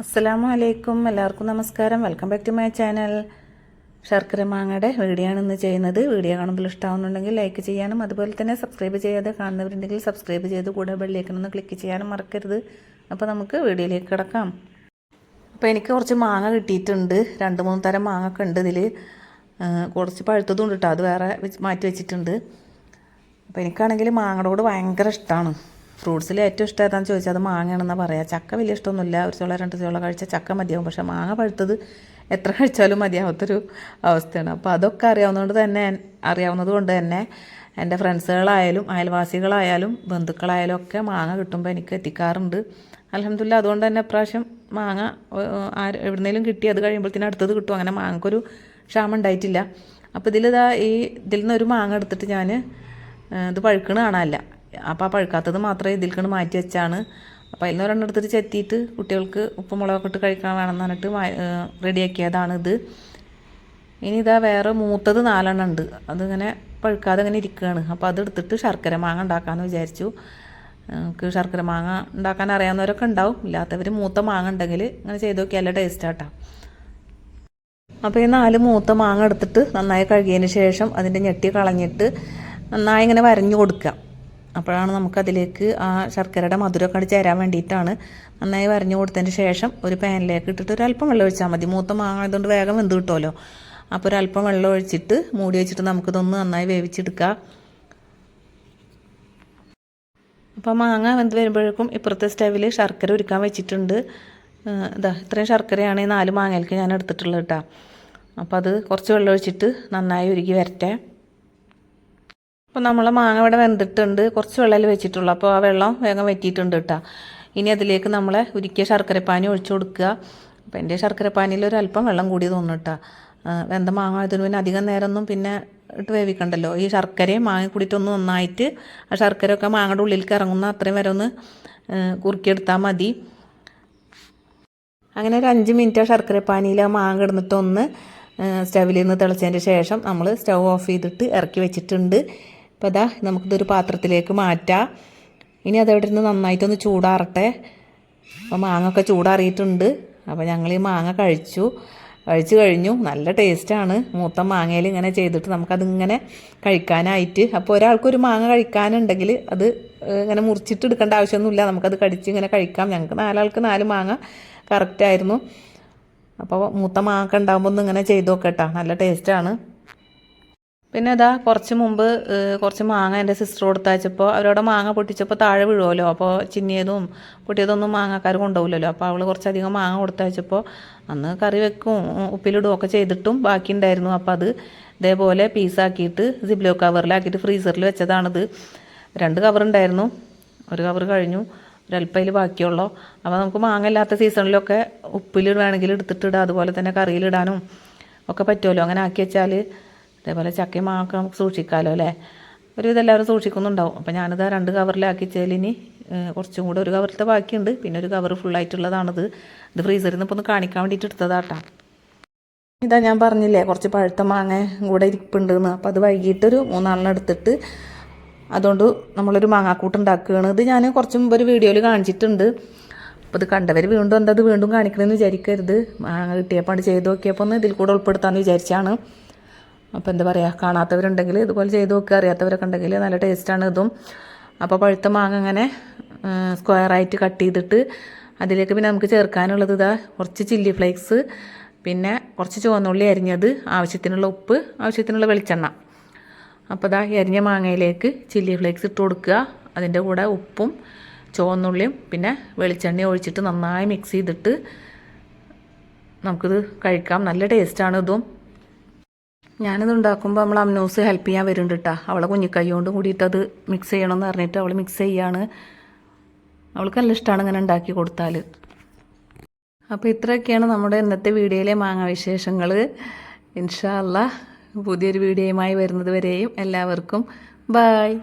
അസ്സലാമു അലൈക്കും എല്ലാവർക്കും നമസ്കാരം. Welcome back to my channel ശർക്കര മാങ്ങയുടെ വീഡിയോ ആണ് ഇന്ന് ചെയ്യുന്നത്. വീഡിയോ കാണുമ്പോൾ ഇഷ്ടമാവുന്നുണ്ടെങ്കിൽ ലൈക്ക് ചെയ്യാനും അതുപോലെ തന്നെ സബ്സ്ക്രൈബ് ചെയ്യാതെ കാണുന്നവരുണ്ടെങ്കിൽ സബ്സ്ക്രൈബ് ചെയ്ത് കൂടെ ബെല്ലിലേക്കൊന്ന് ക്ലിക്ക് ചെയ്യാനും മറക്കരുത്. അപ്പോൾ നമുക്ക് വീഡിയോയിലേക്ക് കിടക്കാം. അപ്പോൾ എനിക്ക് കുറച്ച് മാങ്ങ കിട്ടിയിട്ടുണ്ട്. രണ്ട് മൂന്ന് തരം മാങ്ങ ഒക്കെ ഉണ്ട് ഇതിൽ കുറച്ച് പഴുത്തതും ഉണ്ട് കേട്ടോ അത് വേറെ മാറ്റി വെച്ചിട്ടുണ്ട്. അപ്പോൾ എനിക്കാണെങ്കിൽ മാങ്ങയോട് ഭയങ്കര ഇഷ്ടമാണ് ഫ്രൂട്ട്സിൽ ഏറ്റവും ഇഷ്ടം ഏതാണെന്ന് ചോദിച്ചാൽ അത് മാങ്ങയാണെന്നാണ് പറയാം. ചക്ക വലിയ ഇഷ്ടമൊന്നുമില്ല. ഒരു ചോള രണ്ട് ചോള കഴിച്ചാൽ ചക്ക മതിയാവും. പക്ഷേ മാങ്ങ പഴുത്തത് എത്ര കഴിച്ചാലും മതിയാവാത്തൊരു അവസ്ഥയാണ്. അപ്പോൾ അതൊക്കെ അറിയാവുന്നതുകൊണ്ട് തന്നെ അറിയാവുന്നത് കൊണ്ട് തന്നെ എന്റെ ഫ്രണ്ട്സുകളായാലും അയൽവാസികളായാലും ബന്ധുക്കളായാലും ഒക്കെ മാങ്ങ കിട്ടുമ്പോൾ എനിക്ക് എത്തിക്കാറുണ്ട്. അലഹമില്ല അതുകൊണ്ട് തന്നെ ഇപ്രാവശ്യം മാങ്ങ ആര് എവിടുന്നേലും കിട്ടി. അത് കഴിയുമ്പോഴത്തേനും അടുത്തത് കിട്ടും. അങ്ങനെ മാങ്ങക്കൊരു ക്ഷാമം ഉണ്ടായിട്ടില്ല. അപ്പോൾ ഇതിലിതാ ഈ ഇതിൽ നിന്ന് ഒരു മാങ്ങ എടുത്തിട്ട് ഞാൻ ഇത് പഴുക്കണ കാണാനല്ല. അപ്പോൾ ആ പഴുക്കാത്തത് മാത്രമേ ഇതിൽക്കണ് മാറ്റി വെച്ചാണ്. അപ്പോൾ അതിൽ നിന്ന് ഒരെണ്ണം എടുത്തിട്ട് ചെത്തിയിട്ട് കുട്ടികൾക്ക് ഉപ്പ് മുളകൊക്കെ ഇട്ട് കഴിക്കാൻ വേണമെന്ന് പറഞ്ഞിട്ട് റെഡിയാക്കിയതാണ് ഇത്. ഇനി ഇതാ വേറെ മൂത്തത് നാലെണ്ണം ഉണ്ട്. അതിങ്ങനെ പഴുക്കാതെ ഇങ്ങനെ ഇരിക്കുകയാണ്. അപ്പോൾ അത് എടുത്തിട്ട് ശർക്കര മാങ്ങ ഉണ്ടാക്കാമെന്ന് വിചാരിച്ചു. നമുക്ക് ശർക്കര മാങ്ങ ഉണ്ടാക്കാൻ അറിയാവുന്നവരൊക്കെ ഉണ്ടാവും. ഇല്ലാത്തവർ മൂത്ത മാങ്ങ ഉണ്ടെങ്കിൽ ഇങ്ങനെ ചെയ്ത് നോക്കിയാൽ നല്ല ടേസ്റ്റാട്ടോ അപ്പോൾ ഈ നാല് മൂത്ത മാങ്ങ എടുത്തിട്ട് നന്നായി കഴുകിയതിന് ശേഷം അതിന്റെ ഞെട്ടി കളഞ്ഞിട്ട് നന്നായി ഇങ്ങനെ വരഞ്ഞു കൊടുക്കുക. അപ്പോഴാണ് നമുക്കതിലേക്ക് ആ ശർക്കരയുടെ മധുരമൊക്കെ അടിച്ച് തരാൻ വേണ്ടിയിട്ടാണ് നന്നായി വരഞ്ഞു കൊടുത്തതിന് ശേഷം ഒരു പാനിലേക്ക് ഇട്ടിട്ട് ഒരു അല്പം വെള്ളം ഒഴിച്ചാൽ മതി. മൂത്ത മാങ്ങ ആയതുകൊണ്ട് വേഗം വെന്ത് കിട്ടുമല്ലോ. അപ്പോൾ ഒരല്പം വെള്ളം ഒഴിച്ചിട്ട് മൂടി വെച്ചിട്ട് നമുക്കിതൊന്ന് നന്നായി വേവിച്ചെടുക്കാം അപ്പോൾ മാങ്ങ വെന്ത് വരുമ്പോഴേക്കും ഇപ്പുറത്തെ സ്റ്റവിൽ ശർക്കര ഉരുക്കാൻ വെച്ചിട്ടുണ്ട്. ഇതാ ഇത്രയും ശർക്കരയാണ് ഈ നാല് മാങ്ങയിലേക്ക് ഞാൻ എടുത്തിട്ടുള്ളത് കേട്ടോ. അപ്പോൾ അത് കുറച്ച് വെള്ളം ഒഴിച്ചിട്ട് നന്നായി ഉരുകി വരട്ടെ. അപ്പോൾ നമ്മൾ മാങ്ങ ഇവിടെ വെന്തിട്ടുണ്ട്. കുറച്ച് വെള്ളത്തിൽ വെച്ചിട്ടുള്ളൂ. അപ്പോൾ ആ വെള്ളം വേഗം വറ്റിയിട്ടുണ്ട് കേട്ടോ. ഇനി അതിലേക്ക് നമ്മൾ ഉരുക്കിയ ശർക്കരപ്പാനി ഒഴിച്ചു കൊടുക്കുക. അപ്പോൾ എന്റെ ശർക്കരപ്പാനിയിൽ ഒരു അല്പം വെള്ളം കൂടി തോന്നും കേട്ടോ. വെന്ത മാങ്ങ ആയതിനു പിന്നെ അധികം നേരമൊന്നും പിന്നെ ഇട്ട് വേവിക്കണ്ടല്ലോ. ഈ ശർക്കരയും മാങ്ങ കൂടിയിട്ടൊന്ന് നന്നായിട്ട് ആ ശർക്കരയൊക്കെ മാങ്ങയുടെ ഉള്ളിലേക്ക് ഇറങ്ങുന്ന അത്രയും വരെ ഒന്ന് കുറുക്കിയെടുത്താൽ മതി. അങ്ങനെ ഒരു അഞ്ച് മിനിറ്റ് ആ ശർക്കരപ്പാനിയിൽ ആ മാങ്ങ കിടന്നിട്ട് ഒന്ന് സ്റ്റവിൽ നിന്ന് തിളച്ചതിന് ശേഷം നമ്മൾ സ്റ്റവ് ഓഫ് ചെയ്തിട്ട് ഇറക്കി വെച്ചിട്ടുണ്ട്. അപ്പോൾ അതാ നമുക്കിതൊരു പാത്രത്തിലേക്ക് മാറ്റാം. ഇനി അതവിടെ നിന്ന് നന്നായിട്ടൊന്ന് ചൂടാറട്ടെ. അപ്പോൾ മാങ്ങൊക്കെ ചൂടാറിയിട്ടുണ്ട്. അപ്പോൾ ഞങ്ങൾ ഈ മാങ്ങ കഴിച്ചു. കഴിച്ചു കഴിഞ്ഞു. നല്ല ടേസ്റ്റാണ്. മൂത്ത മാങ്ങയിൽ ഇങ്ങനെ ചെയ്തിട്ട് നമുക്കതിങ്ങനെ കഴിക്കാനായിട്ട്. അപ്പോൾ ഒരാൾക്കൊരു മാങ്ങ കഴിക്കാനുണ്ടെങ്കിൽ അത് ഇങ്ങനെ മുറിച്ചിട്ട് എടുക്കേണ്ട ആവശ്യമൊന്നുമില്ല. നമുക്കത് കടിച്ച് ഇങ്ങനെ കഴിക്കാം. ഞങ്ങൾക്ക് നാലാൾക്ക് നാല് മാങ്ങ കറക്റ്റായിരുന്നു. അപ്പോൾ മൂത്ത മാങ്ങ ഉണ്ടാകുമ്പോൾ ഒന്ന് ഇങ്ങനെ ചെയ്ത് നോക്കട്ടോ. നല്ല ടേസ്റ്റാണ്. പിന്നെ ഇതാ കുറച്ച് മുമ്പ് കുറച്ച് മാങ്ങ എന്റെ സിസ്റ്റർ കൊടുത്തയച്ചപ്പോൾ അവരോട് മാങ്ങ പൊട്ടിച്ചപ്പോൾ താഴെ വീഴുമല്ലോ. അപ്പോൾ ചിന്നിയതും പൊട്ടിയതൊന്നും മാങ്ങക്കാർ കൊണ്ടുപോകില്ലല്ലോ. അപ്പോൾ അവൾ കുറച്ചധികം മാങ്ങ കൊടുത്തയച്ചപ്പോൾ അന്ന് കറി വെക്കും ഉപ്പിലിടും ഒക്കെ ചെയ്തിട്ടും ബാക്കി ഉണ്ടായിരുന്നു അപ്പോൾ അത് ഇതേപോലെ പീസാക്കിയിട്ട് സിബ്ലോ കവറിലാക്കിയിട്ട് ഫ്രീസറിൽ വെച്ചതാണിത്. രണ്ട് കവർ ഉണ്ടായിരുന്നു ഒരു കവർ കഴിഞ്ഞു ഒരല്പയിൽ ബാക്കിയുള്ളൂ. അപ്പോൾ നമുക്ക് മാങ്ങ ഇല്ലാത്ത സീസണിലൊക്കെ ഉപ്പിൽ എടുത്തിട്ടിടാം അതുപോലെ തന്നെ കറിയിലിടാനും ഒക്കെ പറ്റുമല്ലോ. അങ്ങനെ ആക്കി വെച്ചാൽ അതേപോലെ ചക്കയും മാങ്ങ നമുക്ക് സൂക്ഷിക്കാമല്ലോ അല്ലേ? ഒരു ഇതെല്ലാവരും സൂക്ഷിക്കുന്നുണ്ടാവും. അപ്പോൾ ഞാനിത് രണ്ട് കവറിലാക്കി ഇനി കുറച്ചും കൂടെ ഒരു കവറിലത്തെ ബാക്കിയുണ്ട്. പിന്നെ ഒരു കവർ ഫുള്ളായിട്ടുള്ളതാണിത്. ഇത് ഫ്രീസറിൽ നിന്ന് ഇപ്പോൾ ഒന്ന് കാണിക്കാൻ വേണ്ടിയിട്ട് എടുത്തതാട്ടാ. ഇതാ ഞാൻ പറഞ്ഞില്ലേ കുറച്ച് പഴുത്ത മാങ്ങ കൂടെ ഇരിപ്പുണ്ടെന്ന്. അപ്പോൾ അത് വൈകിട്ടൊരു മൂന്നാളിനെ എടുത്തിട്ട് അതുകൊണ്ട് നമ്മളൊരു മാങ്ങാക്കൂട്ട് ഉണ്ടാക്കുകയാണ്. ഇത് ഞാൻ കുറച്ച് മുമ്പ് ഒരു വീഡിയോയിൽ കാണിച്ചിട്ടുണ്ട്. അപ്പോൾ ഇത് കണ്ടവർ വീണ്ടും എന്താ ഇത് വീണ്ടും കാണിക്കണമെന്ന് വിചാരിക്കരുത്. മാങ്ങ കിട്ടിയപ്പോൾ അത് ചെയ്ത് നോക്കിയപ്പോൾ ഒന്ന് ഇതിൽ കൂടെ ഉൾപ്പെടുത്താമെന്ന് വിചാരിച്ചാണ്. അപ്പോൾ എന്താ പറയുക കാണാത്തവരുണ്ടെങ്കിൽ ഇതുപോലെ ചെയ്ത് നോക്കുക അറിയാത്തവരൊക്കെ ഉണ്ടെങ്കിൽ നല്ല ടേസ്റ്റാണ് ഇതും. അപ്പോൾ പഴുത്ത മാങ്ങ അങ്ങനെ സ്ക്വയറായിട്ട് കട്ട് ചെയ്തിട്ട് അതിലേക്ക് പിന്നെ നമുക്ക് ചേർക്കാനുള്ളത് ഇതാ കുറച്ച് ചില്ലി ഫ്ലേക്സ് പിന്നെ കുറച്ച് ചുവന്നുള്ളി അരിഞ്ഞത് ആവശ്യത്തിനുള്ള ഉപ്പ് ആവശ്യത്തിനുള്ള വെളിച്ചെണ്ണ. അപ്പോൾ ഇതാ എരിഞ്ഞ മാങ്ങയിലേക്ക് ചില്ലി ഫ്ലേക്സ് ഇട്ട് കൊടുക്കുക. അതിന്റെ കൂടെ ഉപ്പും ചുവന്നുള്ളിയും പിന്നെ വെളിച്ചെണ്ണ ഒഴിച്ചിട്ട് നന്നായി മിക്സ് ചെയ്തിട്ട് നമുക്കിത് കഴിക്കാം. നല്ല ടേസ്റ്റാണ് ഇതും. ഞാനിത് ഉണ്ടാക്കുമ്പോൾ നമ്മൾ അമ്നൂസ് ഹെൽപ്പ് ചെയ്യാൻ വരുന്നുണ്ട് കേട്ടോ അവളെ കുഞ്ഞിക്കൈ കൊണ്ട് കൂടിയിട്ട് അത് മിക്സ് ചെയ്യണമെന്ന് പറഞ്ഞിട്ട് അവൾ മിക്സ് ചെയ്യാണ്. അവൾക്ക് നല്ല ഇഷ്ടമാണ് ഇങ്ങനെ ഉണ്ടാക്കി കൊടുത്താൽ അപ്പോൾ ഇത്രയൊക്കെയാണ് നമ്മുടെ ഇന്നത്തെ വീഡിയോയിലെ മാങ്ങ വിശേഷങ്ങൾ ഇൻഷാല്ല പുതിയൊരു വീഡിയോയുമായി വരുന്നത് വരെയും എല്ലാവർക്കും ബായ്